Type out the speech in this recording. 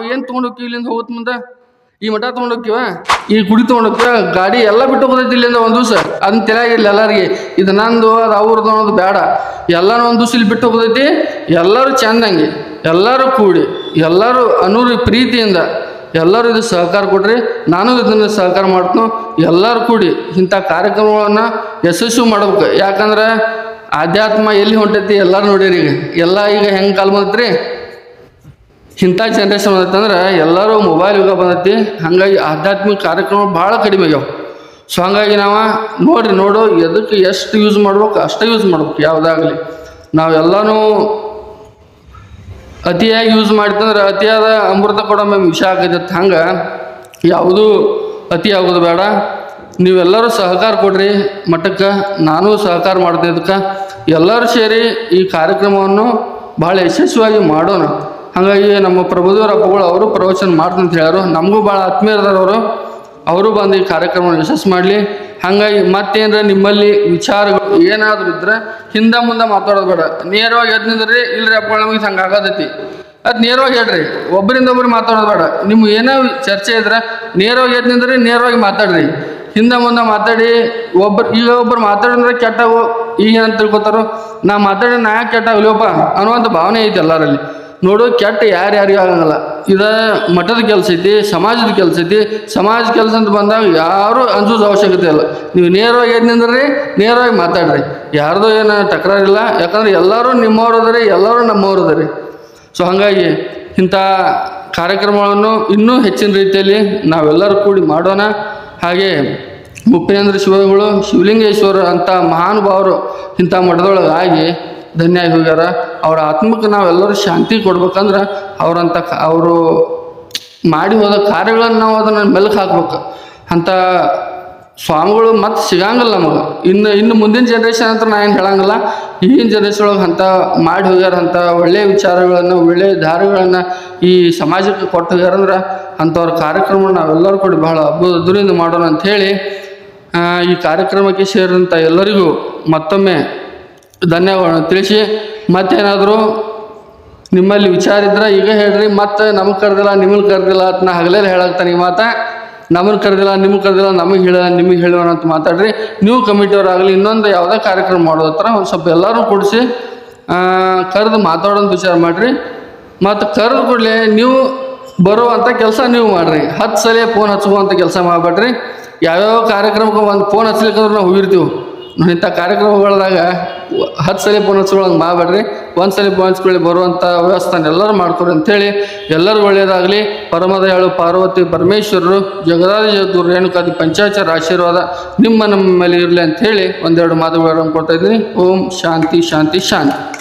ತೊಗೊಂಡು ಹೋಗ್ತೀವಿ ಇಲ್ಲಿಂದ ಹೋಗುತ್ತೆ ಮುಂದೆ? ಈ ಮಠ ತೊಗೊಂಡು ಹೋಗ್ತೀವ ಈ ಗುಡಿ ತೊಗೊಂಡು ಹೋಗ್ತೀವ ಗಾಡಿ ಎಲ್ಲ ಬಿಟ್ಟು ಹೋಗೋದೈತಿ ಇಲ್ಲಿಂದ ಒಂದು ದಿವಸ. ಅದನ್ನ ತಿಳಿಯಾಗಿಲ್ಲ ಎಲ್ಲರಿಗೆ. ಇದು ನಂದು ಅದು ಅವ್ರದ್ದು ಅನ್ನೋದು ಬೇಡ. ಎಲ್ಲಾನು ಒಂದು ದಿವಸ ಇಲ್ಲಿ ಬಿಟ್ಟು ಹೋಗೋದೈತಿ ಎಲ್ಲರೂ ಚಂದಂಗೆ. ಎಲ್ಲರೂ ಕೂಡಿ. ಎಲ್ಲರೂ ಅನೂರು ಪ್ರೀತಿಯಿಂದ ಎಲ್ಲರೂ ಇದು ಸಹಕಾರ ಕೊಡ್ರಿ. ನಾನು ಇದನ್ನು ಸಹಕಾರ ಮಾಡ್ತೀನಿ. ಎಲ್ಲರೂ ಕೂಡಿ ಇಂಥ ಕಾರ್ಯಕ್ರಮಗಳನ್ನ ಯಶಸ್ವಿ ಮಾಡ್ಬೇಕು. ಯಾಕಂದ್ರೆ ಆಧ್ಯಾತ್ಮ ಎಲ್ಲಿ ಹೊಂಟೈತಿ ಎಲ್ಲರೂ ನೋಡಿರಿ ಈಗ. ಎಲ್ಲ ಈಗ ಹೆಂಗೆ ಕಾಲ್ ಬಂದೈತ್ರಿ? ಇಂಥ ಜನ್ರೇಷನ್ ಬಂದೈತಂದ್ರೆ ಎಲ್ಲರೂ ಮೊಬೈಲ್ ಯುಗ ಬಂದೈತಿ. ಹಾಗಾಗಿ ಆಧ್ಯಾತ್ಮಿಕ ಕಾರ್ಯಕ್ರಮ ಭಾಳ ಕಡಿಮೆ ಆಗ್ಯಾವ. ಸೊ ಹಾಗಾಗಿ ನಾವು ನೋಡಿರಿ, ನೋಡು ಎದಕ್ಕೆ ಎಷ್ಟು ಯೂಸ್ ಮಾಡ್ಬೇಕು, ಅಷ್ಟೇ ಯೂಸ್ ಮಾಡ್ಬೇಕು ಯಾವುದಾಗಲಿ ನಾವೆಲ್ಲನೂ ಅತಿಯಾಗಿ ಯೂಸ್ ಮಾಡ್ತಂದ್ರೆ ಅತಿಯಾದ ಅಮೃತ ಕೂಡ ಮ್ಯಾಮ್ ವಿಷ ಆಗೈತೆ ಹಂಗೆ ಯಾವುದೂ ಅತಿ ಆಗೋದು ಬೇಡ. ನೀವೆಲ್ಲರೂ ಸಹಕಾರ ಕೊಡ್ರಿ ಮಠಕ್ಕೆ, ನಾನು ಸಹಕಾರ ಮಾಡ್ತೆ ಇದಕ್ಕೆ. ಎಲ್ಲರೂ ಸೇರಿ ಈ ಕಾರ್ಯಕ್ರಮವನ್ನು ಭಾಳ ಯಶಸ್ವಿಯಾಗಿ ಮಾಡೋಣ. ಹಾಗಾಗಿ ನಮ್ಮ ಪ್ರಭುದೇವರ ಅಪ್ಪಗಳು ಅವರು ಪ್ರವಚನ ಮಾಡ್ತಂತ ಹೇಳ್ಯಾರು. ನಮಗೂ ಭಾಳ ಆತ್ಮೀಯರದವರು ಅವರು. ಬಂದು ಈ ಕಾರ್ಯಕ್ರಮವನ್ನು ಯಶಸ್ಸು ಮಾಡಲಿ. ಹಾಗಾಗಿ ಮತ್ತೇನರ ನಿಮ್ಮಲ್ಲಿ ವಿಚಾರಗಳು ಏನಾದರೂ ಇದ್ರೆ ಹಿಂದೆ ಮುಂದೆ ಮಾತಾಡೋದು ಬೇಡ. ನೇರವಾಗಿ ಎದ್ದು ನಿಂದ್ರಿ, ಇಲ್ರಿ ಅಪ್ಪ ನಮಗೆ ಹಂಗೆ ಆಗೋದೈತಿ ಅದು ನೇರವಾಗಿ ಹೇಳ್ರಿ. ಒಬ್ಬರಿಂದ ಒಬ್ಬರು ಮಾತಾಡೋದು ಬೇಡ. ನಿಮ್ಮ ಏನೋ ಚರ್ಚೆ ಇದ್ರೆ ನೇರವಾಗಿ ಎದ್ದು ನಿಂದ್ರಿ, ನೇರವಾಗಿ ಮಾತಾಡ್ರಿ. ಹಿಂದೆ ಮುಂದೆ ಮಾತಾಡಿ ಒಬ್ಬರು ಈಗ ಒಬ್ಬರು ಮಾತಾಡಿದ್ರೆ ಕೆಟ್ಟವು ಈಗ ಏನಂತ ತಿಳ್ಕೊತಾರೋ, ನಾ ಮಾತಾಡಿ ನಾ ಯಾಕೆ ಕೆಟ್ಟಾಗಲಿವಪ್ಪ ಅನ್ನುವಂಥ ಭಾವನೆ ಐತೆ ಎಲ್ಲರಲ್ಲಿ. ನೋಡು, ಕೆಟ್ಟ ಯಾರ್ಯಾರಿಗೂ ಆಗಂಗಿಲ್ಲ. ಇದ ಮಠದ ಕೆಲಸ ಐತಿ, ಸಮಾಜದ ಕೆಲಸ ಐತಿ. ಸಮಾಜ ಕೆಲಸ ಅಂತ ಬಂದಾಗ ಯಾರು ಅಂಜೋದು ಅವಶ್ಯಕತೆ ಇಲ್ಲ. ನೀವು ನೇರವಾಗಿ ಏನು ನಿಂದ್ರಿ, ನೇರವಾಗಿ ಮಾತಾಡ್ರಿ. ಯಾರ್ದು ಏನು ತಕರಾರಿಲ್ಲ. ಯಾಕಂದ್ರೆ ಎಲ್ಲರೂ ನಿಮ್ಮವ್ರು ಅದರಿ, ಎಲ್ಲರೂ ನಮ್ಮವ್ರು ಅದರಿ. ಸೊ ಹಾಗಾಗಿ ಇಂಥ ಕಾರ್ಯಕ್ರಮಗಳನ್ನು ಇನ್ನೂ ಹೆಚ್ಚಿನ ರೀತಿಯಲ್ಲಿ ನಾವೆಲ್ಲರೂ ಕೂಡಿ ಮಾಡೋಣ. ಹಾಗೆ ಮುಪ್ಪಿನೇಂದ್ರ ಶಿವಗಳು, ಶಿವಲಿಂಗೇಶ್ವರ ಅಂತ ಮಹಾನುಭಾವರು ಇಂಥ ಮಠದೊಳಗೆ ಆಗಿ ಧನ್ಯ ಹೋಗ್ಯಾರ. ಅವ್ರ ಆತ್ಮಕ್ಕೆ ನಾವೆಲ್ಲರೂ ಶಾಂತಿ ಕೊಡ್ಬೇಕಂದ್ರೆ ಅವರಂಥ ಅವರು ಮಾಡಿ ಹೋದ ಕಾರ್ಯಗಳನ್ನು ನಾವು ಅದನ್ನು ಮೆಲುಕು ಹಾಕ್ಬೇಕು. ಅಂಥ ಸ್ವಾಮಿಗಳು ಮತ್ತೆ ಸಿಗಂಗಿಲ್ಲ ನಮಗೆ. ಇನ್ನು ಇನ್ನು ಮುಂದಿನ ಜನ್ರೇಷನ್ ಅಂತ ನಾ ಏನು ಹೇಳಂಗಿಲ್ಲ. ಈಗಿನ ಜನ್ರೇಷನ್ ಒಳಗೆ ಅಂಥ ಮಾಡಿ ಹೋಗ್ಯಾರ ಅಂಥ ಒಳ್ಳೆಯ ವಿಚಾರಗಳನ್ನು ಒಳ್ಳೆಯ ದಾರಿಗಳನ್ನು ಈ ಸಮಾಜಕ್ಕೆ ಕೊಟ್ಟು ಹೋಗ್ಯಾರಂದ್ರೆ ಅಂಥವ್ರ ಕಾರ್ಯಕ್ರಮ ನಾವೆಲ್ಲರೂ ಕೂಡ ಬಹಳ ಅದ್ಭುತದಿಂದ ಮಾಡೋಣ ಅಂಥೇಳಿ ಈ ಕಾರ್ಯಕ್ರಮಕ್ಕೆ ಸೇರಿದಂಥ ಎಲ್ಲರಿಗೂ ಮತ್ತೊಮ್ಮೆ ಧನ್ಯವಾದ ತಿಳಿಸಿ ಮತ್ತೇನಾದರೂ ನಿಮ್ಮಲ್ಲಿ ವಿಚಾರ ಇದ್ರೆ ಈಗ ಹೇಳ್ರಿ, ಮತ್ತೆ ನಮಗೆ ಕರೆದಿಲ್ಲ ನಿಮಗೆ ಕರೆದಿಲ್ಲ ಅಂತ ನಾ ಹಗಲೇ ಹೇಳಾಗ್ತಾನೆ ಈ ಮಾತ. ನಮಗೆ ಕರೆದಿಲ್ಲ ನಿಮ್ಗೆ ಕರೆದಿಲ್ಲ, ನಮಗೆ ಹೇಳ, ನಿಮಗೆ ಹೇಳೋಣ ಅಂತ ಮಾತಾಡ್ರಿ. ನೀವು ಕಮಿಟಿಯವರಾಗಲಿ ಇನ್ನೊಂದು ಯಾವುದೇ ಕಾರ್ಯಕ್ರಮ ಮಾಡೋದ ಹತ್ರ ಒಂದು ಸ್ವಲ್ಪ ಎಲ್ಲರೂ ಕೊಡಿಸಿ ಕರೆದು ಮಾತಾಡೋದು ವಿಚಾರ ಮಾಡಿರಿ. ಮತ್ತು ಕರೆದು ಕೂಡಲೇ ನೀವು ಬರುವಂಥ ಕೆಲಸ ನೀವು ಮಾಡಿರಿ. ಹತ್ತು ಸಲ ಫೋನ್ ಹಚ್ಚುವಂಥ ಕೆಲಸ ಮಾಡಬೇಡ್ರಿ. ಯಾವ್ಯಾವ ಕಾರ್ಯಕ್ರಮಕ್ಕೆ ಒಂದು ಫೋನ್ ಹಚ್ಲಿಕ್ಕಂದ್ರೆ ನಾವು ಹೋಗಿರ್ತೀವಿ. ಇಂಥ ಕಾರ್ಯಕ್ರಮಗಳದಾಗ ಹತ್ತು ಸಲ ಫೋನ್ ಹಚ್ಕೊಳ್ಳೋಂಗೆ ಮಾಡಬೇಡ್ರಿ. ಒಂದು ಸಲ ಫೋನ್ ಹಚ್ಕೊಳ್ಳಿ ಬರುವಂಥ ವ್ಯವಸ್ಥೆನ ಎಲ್ಲರೂ ಮಾಡ್ಕೊರಿ ಅಂಥೇಳಿ. ಎಲ್ಲರೂ ಒಳ್ಳೆಯದಾಗಲಿ ಪರಮದಯಾಳು, ಪಾರ್ವತಿ, ಪರಮೇಶ್ವರರು ಜಗದ್ಗುರು, ರೇಣುಕಾದಿ ಪಂಚಾಚಾರ ಆಶೀರ್ವಾದ ನಿಮ್ಮ ನಮ್ಮ ಮೇಲೆ ಇರಲಿ ಅಂಥೇಳಿ ಒಂದೆರಡು ಮಾತುಗಳನ್ನು ಕೊಡ್ತಾ ಇದ್ದೀನಿ. ಓಂ ಶಾಂತಿ ಶಾಂತಿ ಶಾಂತಿ.